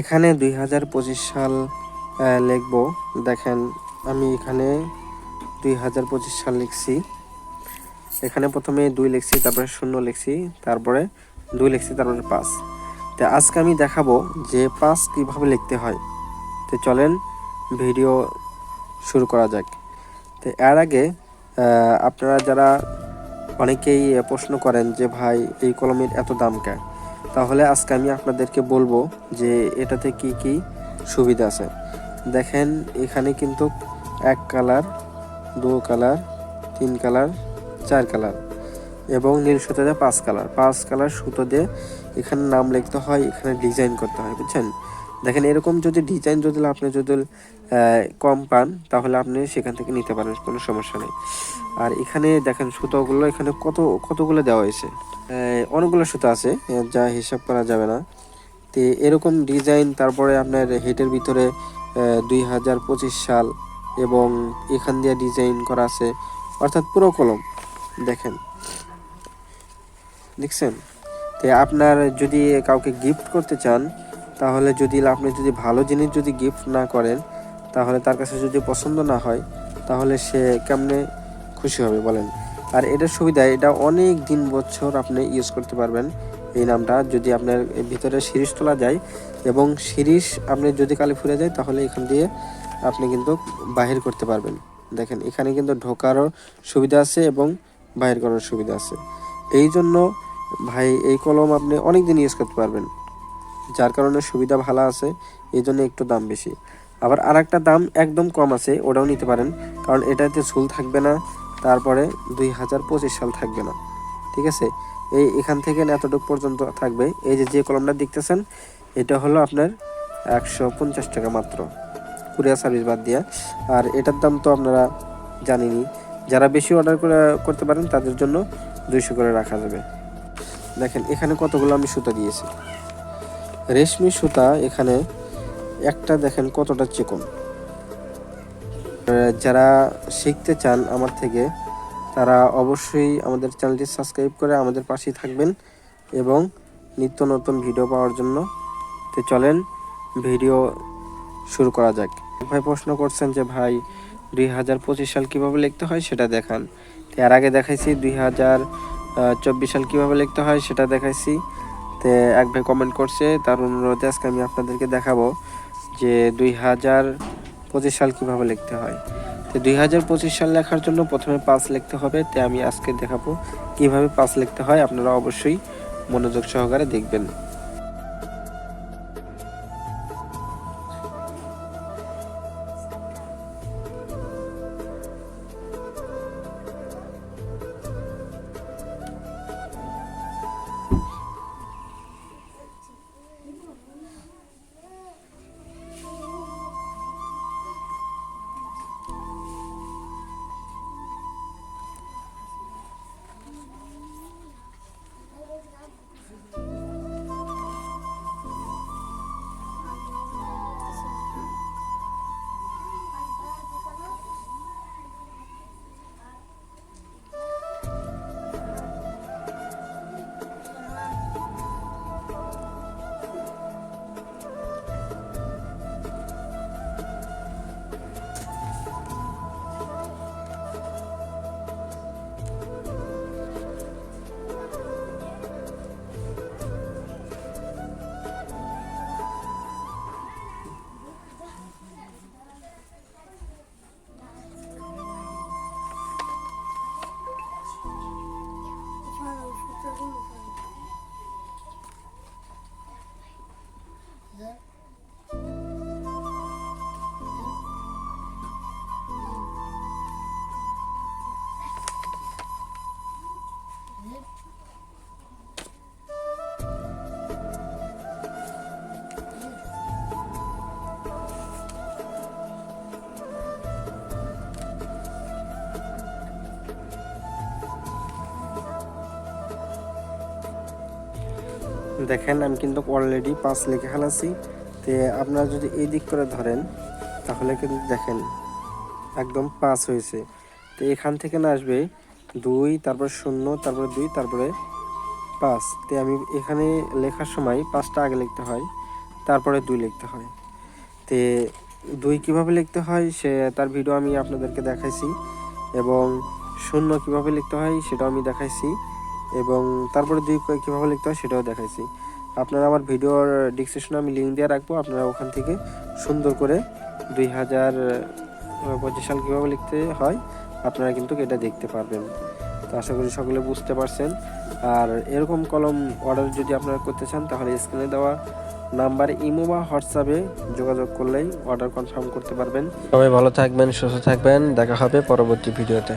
এখানে দুই হাজার পঁচিশ সাল লিখব। দেখেন, আমি এখানে দুই হাজার পঁচিশ সাল লিখছি। এখানে প্রথমে দুই লিখছি, তারপরে শূন্য লিখছি, তারপরে দুই লিখছি, তারপরে পাঁচ। তো আজকে আমি দেখাবো যে পাঁচ কীভাবে লিখতে হয়। তো চলেন, ভিডিও শুরু করা যাক। তো এর আগে আপনারা যারা অনেকেই প্রশ্ন করেন যে, ভাই, এই কলমের এত দাম কেন? তাহলে আজকে আমি আপনাদেরকে বলব যে এটাতে কি কি সুবিধা আছে। দেখেন, এখানে কিন্তু এক কালার, দু কালার, তিন কালার, চার কালার এবং নীল সুতো দিয়ে পাঁচ কালার। পাঁচ কালার সুতো দিয়ে এখানে নাম লিখতে হয়, এখানে ডিজাইন করতে হয়, বুঝছেন? দেখেন, এরকম যদি ডিজাইন যদি আপনি যদি কম পান, তাহলে আপনি সেখান থেকে নিতে পারেন, কোনো সমস্যা নেই। আর এখানে দেখেন, সুতোগুলো এখানে কত, কতগুলো দেওয়া হয়েছে? অনেকগুলো সুতো আছে, যা হিসাব করা যাবে না। তো এরকম ডিজাইন তারপরে আপনার হেটের ভিতরে দুই হাজার পঁচিশ সাল এবং এখান দিয়ে ডিজাইন করা আছে, অর্থাৎ পুরো কলম। দেখেন, দেখছেন? তো আপনার যদি কাউকে গিফট করতে চান তাহলে যদি আপনি যদি ভালো জিনিস যদি গিফট না করেন, তাহলে তার কাছে যদি পছন্দ না হয়, তাহলে সে কেমনে খুশি হবে বলেন? আর এটার সুবিধা, এটা অনেক দিন বছর আপনি ইউজ করতে পারবেন এই নামটা। যদি আপনার ভিতরে শিরিষ তোলা যায় এবং শিরিষ আপনি যদি কালি ফুরে যায়, তাহলে এখান দিয়ে আপনি কিন্তু বাহির করতে পারবেন। দেখেন, এখানে কিন্তু ঢোকারও সুবিধা আছে এবং বাহির করার সুবিধা আছে। এই জন্য ভাই, এই কলম আপনি অনেক দিন ইউজ করতে পারবেন। যার কারণে সুবিধা ভালো আছে, এই জন্য একটু দাম বেশি। আবার আর একটা দাম একদম কম আছে, ওটাও নিতে পারেন, কারণ এটাতে ঝুল থাকবে না, তারপরে দুই হাজার পঁচিশ সাল থাকবে না। ঠিক আছে? এই এখান থেকে এতটুকু পর্যন্ত থাকবে। এই যে যে কলমটা দেখতেছেন, এটা হলো আপনার একশো পঞ্চাশ টাকা মাত্র, কুরিয়ার সার্ভিস বাদ দিয়া। আর এটার দাম তো আপনারা জানেনই, যারা বেশি অর্ডার করে, করতে পারেন, তাদের জন্য দুইশো করে রাখা যাবে। দেখেন, এখানে কতগুলো আমি সুতা দিয়েছি। রেশমি সুতা এখানে একটা দেখেন কতটা চিকন। যারা শিখতে চান আমার থেকে, তারা অবশ্যই আমাদের চ্যানেলটি সাবস্ক্রাইব করে আমাদের পাশেই থাকবেন এবং নিত্য নতুন ভিডিও পাওয়ার জন্য। তো চলেন ভিডিও শুরু করা যাক। ভাই প্রশ্ন করছেন যে, ভাই, দুই হাজার পঁচিশ সাল কীভাবে লিখতে হয় সেটা দেখান। এর আগে দেখাইছি, দুই হাজার চব্বিশ সাল কীভাবে লিখতে হয় সেটা দেখাইছি। তো এক ভাই কমেন্ট করছে তার অনুরোধে আজকে আমি আপনাদেরকে দেখাবো যে দুই হাজার পঁচিশ সাল কীভাবে লিখতে হয়। তো দুই হাজার পঁচিশ সাল লেখার জন্য প্রথমে পাঁচ লিখতে হবে, তে আমি আজকে দেখাবো কীভাবে পাঁচ লিখতে হয়, আপনারা অবশ্যই মনোযোগ সহকারে দেখবেন। 子。দেখেন, আমি কিন্তু অলরেডি পাঁচ লিখে ফেলাছি। তো আপনারা যদি এই দিক করে ধরেন, তাহলে কিন্তু দেখেন, একদম পাঁচ হয়েছে। তো এখান থেকে না আসবে দুই, তারপর শূন্য, তারপরে দুই, তারপরে পাঁচ। তো আমি এখানে লেখার সময় পাঁচটা আগে লিখতে হয়, তারপরে দুই লিখতে হয়। তে দুই কীভাবে লিখতে হয়, সে তার ভিডিও আমি আপনাদেরকে দেখাইছি, এবং শূন্য কীভাবে লিখতে হয়, সেটাও আমি দেখাইছি। এবং তারপরে দুই কীভাবে লিখতে হয় সেটাও দেখাইছি। আপনারা আমার ভিডিওর ডিসক্রিপশনে আমি লিঙ্ক দিয়ে রাখব, আপনারা ওখান থেকে সুন্দর করে দুই হাজার পঁচিশ সাল কীভাবে লিখতে হয়, আপনারা কিন্তু এটা দেখতে পারবেন। তো আশা করি সকলে বুঝতে পারছেন। আর এরকম কলম অর্ডার যদি আপনারা করতে চান, তাহলে স্ক্রিনে দেওয়া নাম্বার ইমো বা হোয়াটসঅ্যাপে যোগাযোগ করলেই অর্ডার কনফার্ম করতে পারবেন। সবাই ভালো থাকবেন, সুস্থ থাকবেন। দেখা হবে পরবর্তী ভিডিওতে।